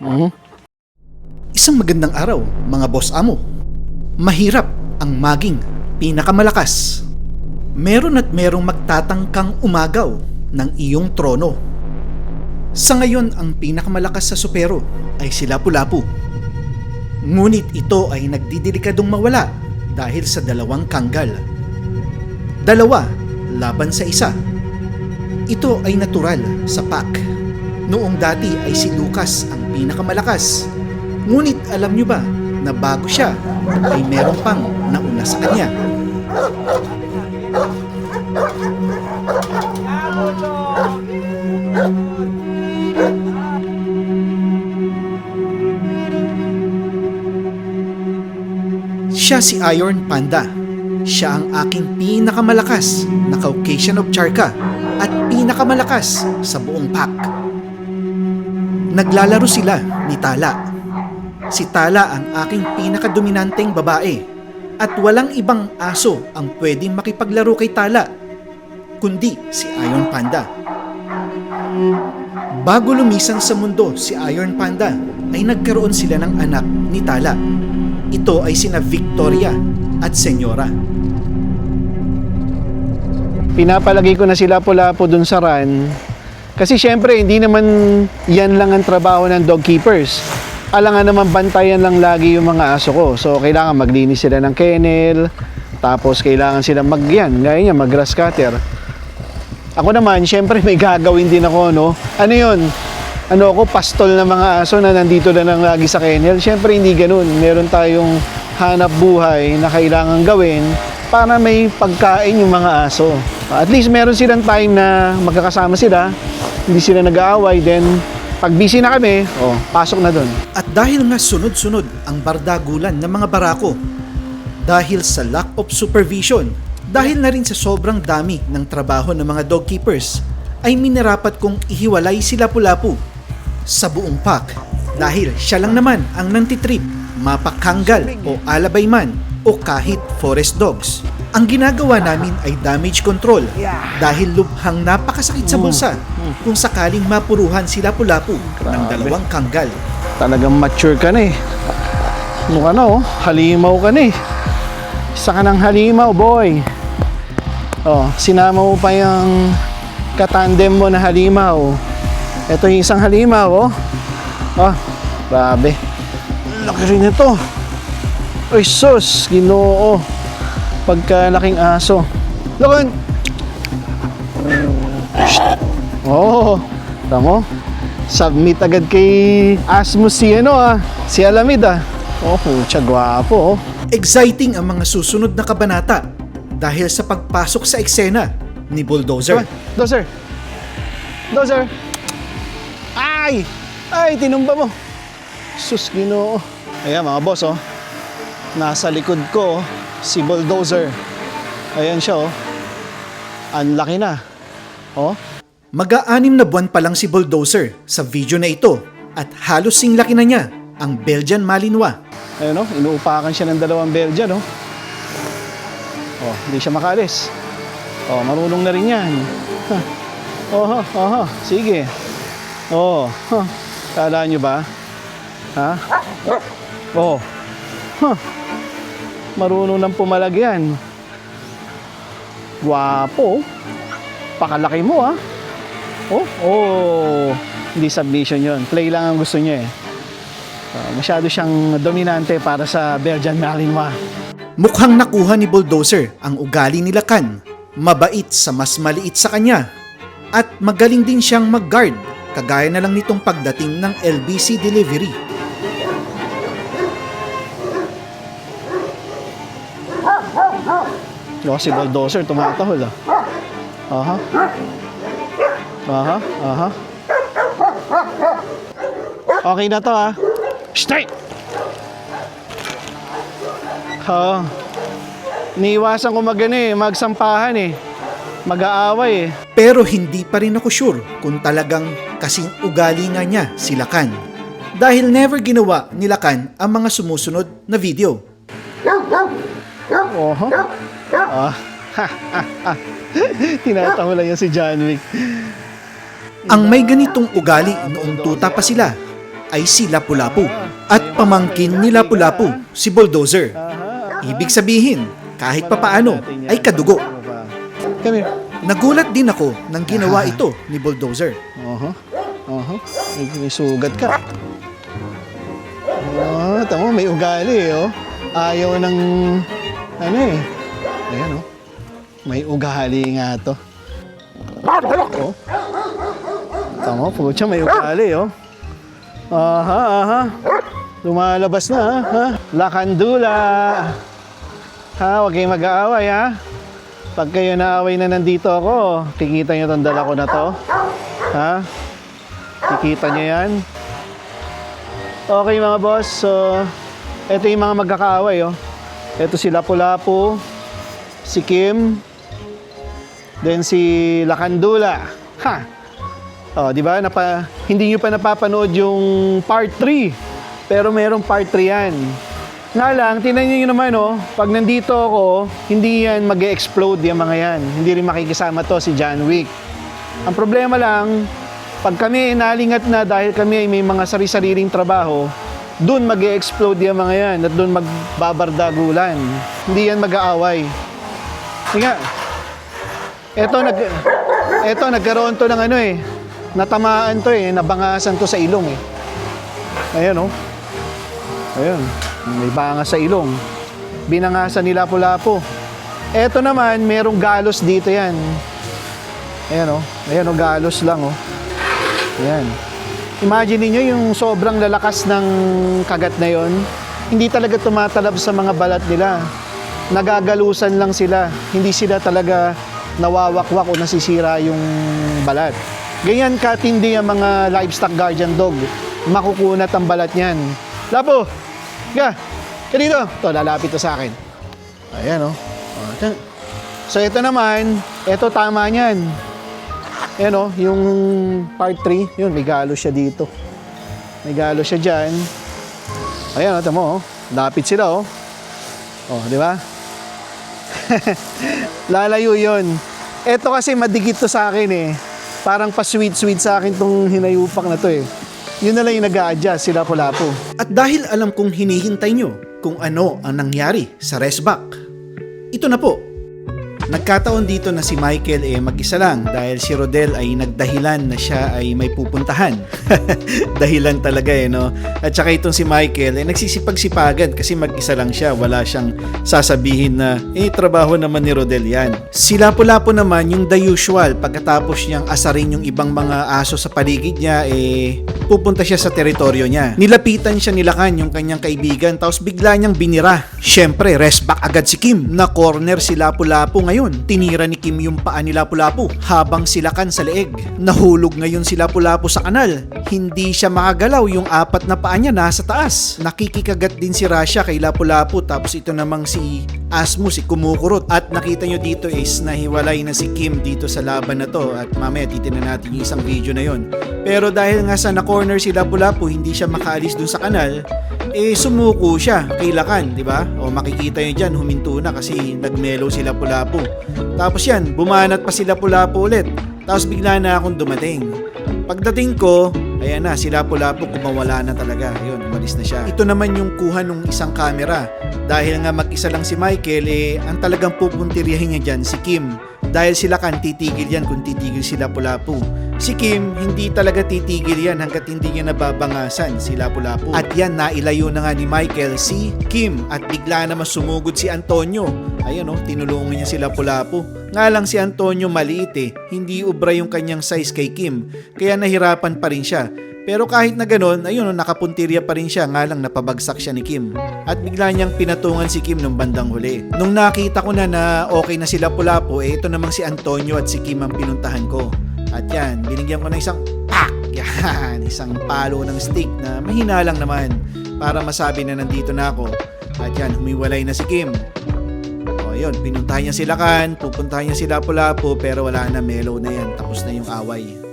Mhm. Isang magandang araw, mga boss amo. Mahirap ang maging pinakamalakas. Meron at merong magtatangkang umagaw ng iyong trono. Sa ngayon, ang pinakamalakas sa supero ay si Lapu-Lapu. Ngunit ito ay nagdidelikadong mawala dahil sa dalawang kanggal. Dalawa laban sa isa. Ito ay natural sa pack. Noong dati ay si Lucas ang pinakamalakas. Ngunit alam nyo ba na bago siya ay meron pang nauna sa kanya. Siya si Iron Panda. Siya ang aking pinakamalakas na Caucasian of Charka at pinakamalakas sa buong pack. Naglalaro sila ni Tala. Si Tala ang aking pinakadominanteng babae at walang ibang aso ang pwedeng makipaglaro kay Tala kundi si Iron Panda. Bago lumisan sa mundo si Iron Panda ay nagkaroon sila ng anak ni Tala. Ito ay sina Victoria at Senyora. Pinapalagay ko na sila pula-po dun sa run. Kasi syempre, hindi naman yan lang ang trabaho ng dog keepers. Alangan naman bantayan lang lagi yung mga aso ko. So, kailangan maglinis sila ng kennel. Tapos, kailangan sila mag, yan, gaya niya, mag grass cutter. Ako naman, syempre, may gagawin din ako, no? Ano yun? Ano ako, pastol na mga aso na nandito na lang lagi sa kennel. Syempre, hindi ganun. Meron tayong hanap buhay na kailangan gawin para may pagkain yung mga aso. At least meron silang time na magkakasama sila, hindi sila nag-aaway, then pag busy na kami, oh, pasok na doon. At dahil nga sunod-sunod ang bardagulan ng mga barako, dahil sa lack of supervision, dahil na rin sa sobrang dami ng trabaho ng mga dog keepers, ay minarapat kong ihiwalay si Lapu-Lapu sa buong pack dahil siya lang naman ang nantitrip, mapakanggal o alabay man o kahit forest dogs. Ang ginagawa namin ay damage control dahil lubhang napakasakit sa bulsa kung sakaling mapuruhan si Lapu-Lapu ng dalawang kanggal. Talagang mature ka na eh. Ano ka na oh, halimaw ka na eh. Isa ka ng halimaw, boy. Oh, sinama mo pa yung katandem mo na halimaw. Ito yung isang halimaw, oh. Oh, grabe. Laki rin ito. Ay, sus, ginoo. Pagkalaking aso. Look, Oo. Oh, tamo. Submit agad kay Asmus si ano ah. Si Alamid ah. Oh, pucha, gwapo oh. Exciting ang mga susunod na kabanata dahil sa pagpasok sa eksena ni Bulldozer. Dozer. Dozer. Ay! Ay, tinumba mo. Sus, ginoo. Ayan mga boss oh. Nasa likod ko oh, si Bulldozer. Ayan siya oh. Ang laki na. Oh. Mag-aanim na buwan pa lang si Bulldozer sa video na ito at halos singlaki na niya ang Belgian Malinois. Ayun oh, inuupakan siya ng dalawang Belgian oh. Oh, hindi siya makalis. Oh, marunong na rin yan. Huh. Oh, oh, oh, sige. Oh, huh. Kala nyo ba? Ha? Oh. Huh. Marunong ng pumalag yan. Gwapo. oh. Pakalaki mo ah. Oh, oh. Hindi submission yon. Play lang ang gusto niya eh. Ah, masyado siyang dominante para sa Belgian Malinois. Mukhang nakuha ni Bulldozer ang ugali ni Lakan. Mabait sa mas maliit sa kanya. At magaling din siyang mag-guard kagaya na lang nitong pagdating ng LBC delivery. Oh, si Bulldozer tumatahol ah. Aha. Aha, aha. Okay na to ah. Stay! Ha. Niiwasan ko magano eh, magsampahan eh. Mag-aaway eh. Pero hindi pa rin ako sure kung talagang kasing ugali nga niya si Lakan. Dahil never ginawa ni Lakan ang mga sumusunod na video. Oho. Ah. Tinatawa lang yan si John Wick. Ang may ganitong ugali noong tuta pa sila ay si Lapu-Lapu at pamangkin ni Lapu-Lapu, si Bulldozer. Ibig sabihin, kahit papaano ay kadugo. Come here. Nagulat din ako nang ginawa ito ni Bulldozer. Oho. Oho. May, may sugat ka. Oh, tamo may ugali oh. Ayaw ng ano eh. Ayan oh. May ugali nga to. Oh. Tamo, putya may ugali oh. Aha, aha. Lumalabas na ha. ha? Lakandula. Ha, huwag kayong mag-aaway ha. Pag kayo naaway na nandito ako, kikita nyo tong dala ko na to. Ha? Kikita nyo yan? Okay mga boss, so ito yung mga magkakaaway oh. Ito si Lapu-Lapu, si Kim, then si Lakandula. Ha! Oh, di ba? Napa, hindi nyo pa napapanood yung part 3. Pero merong part 3 yan. Nga lang, tinan nyo naman oh, pag nandito ako, hindi yan mag explode yung mga yan. Hindi rin makikisama to si John Wick. Ang problema lang, pag kami nalingat na dahil kami ay may mga sari-sariling trabaho, doon mag explode yung mga yan at doon magbabardagulan. Hindi yan mag-aaway. Sige nga. Eto, nag, eto, nagkaroon to ng ano eh. Natamaan to eh. Nabangasan to sa ilong eh. Ayan oh. Ayan. May bangas sa ilong. Binangasan ni Lapu-Lapu. Eto naman, merong galos dito yan. Ayan oh. Ayan oh, galos lang oh. Ayan. Imagine niyo yung sobrang lalakas ng kagat na yon. Hindi talaga tumatalab sa mga balat nila. Nagagalusan lang sila. Hindi sila talaga nawawakwak o nasisira yung balat. Ganyan katindi ang mga livestock guardian dog. Makukunat ang balat niyan. Lapo! Ga! Ka dito! To, lalapit to sa akin. Ayan oh. Oh, ito. So ito naman, ito tama niyan. Ayan o, yung part 3, yun, may galo siya dito. May galo siya dyan. Ayan, ito mo, oh. Lapit sila, oh. Oh, di ba? Lalayo yun. Ito kasi madigit to sa akin eh. Parang pa-sweet-sweet sa akin tong hinayupak na to eh. Yun na lang yung nag-a-adjust, sila po At dahil alam kong hinihintay nyo kung ano ang nangyari sa restback, ito na po. Nagkataon dito na si Michael eh mag-isa lang dahil si Rodel ay nagdahilan na siya ay may pupuntahan. Dahilan talaga eh no. At saka itong si Michael eh nagsisipag-sipagan kasi mag-isa lang siya. Wala siyang sasabihin na eh trabaho naman ni Rodel yan. Si Lapu-Lapu naman yung the usual pagkatapos niyang asarin yung ibang mga aso sa paligid niya eh pupunta siya sa teritoryo niya. Nilapitan siya nilakan yung kanyang kaibigan tapos bigla niyang binira. Syempre, rest back agad si Kim na corner si Lapu-Lapu ngayon. Tinira ni Kim yung paa ni Lapu-Lapu habang silakan sa leeg. Nahulog ngayon si Lapu-Lapu sa kanal. Hindi siya makagalaw yung apat na paa niya nasa taas. Nakikikagat din si Rasha kay Lapu-Lapu tapos ito namang si Asmo si kumukurot. At nakita nyo dito is nahiwalay na si Kim dito sa laban na to at mamaya titignan natin yung isang video na yon. Pero dahil nga sa na-corner si Lapu-Lapu hindi siya makaalis dun sa kanal, eh sumuko siya kay Lakan, di ba? O makikita nyo dyan, huminto na kasi nagmelo si Lapu-Lapu. Tapos yan, bumanat pa si Lapu-Lapu ulit. Tapos bigla na akong dumating. Pagdating ko, ayan na, si Lapu-Lapu kumawala na talaga. Ayun, umalis na siya. Ito naman yung kuha ng isang camera. Dahil nga mag-isa lang si Michael, eh, ang talagang pupuntiryahin niya dyan, si Kim. Dahil sila kan titigil yan kung titigil si Lapu-Lapu. Si Kim, hindi talaga titigil yan hanggat hindi niya nababangasan si Lapu-Lapu. At yan, nailayo na nga ni Michael si Kim. At bigla naman sumugod si Antonio. Ayan o, tinulungan niya si Lapu-Lapu. Nga lang si Antonio maliit eh. Hindi ubra yung kanyang size kay Kim. Kaya nahirapan pa rin siya. Pero kahit na ganun, ayun, nakapuntirya pa rin siya, nga lang napabagsak siya ni Kim. At bigla niyang pinatungan si Kim nung bandang huli. Nung nakita ko na na okay na sila pulapo, eh ito namang si Antonio at si Kim ang pinuntahan ko. At yan, binigyan ko ng isang pak! Yan, isang palo ng stick na mahina lang naman para masabi na nandito na ako. At yan, humiwalay na si Kim. O yun, pinuntahan niya sila kan, pupuntahan niya sila pulapo pero wala na, mellow na yan, tapos na yung away.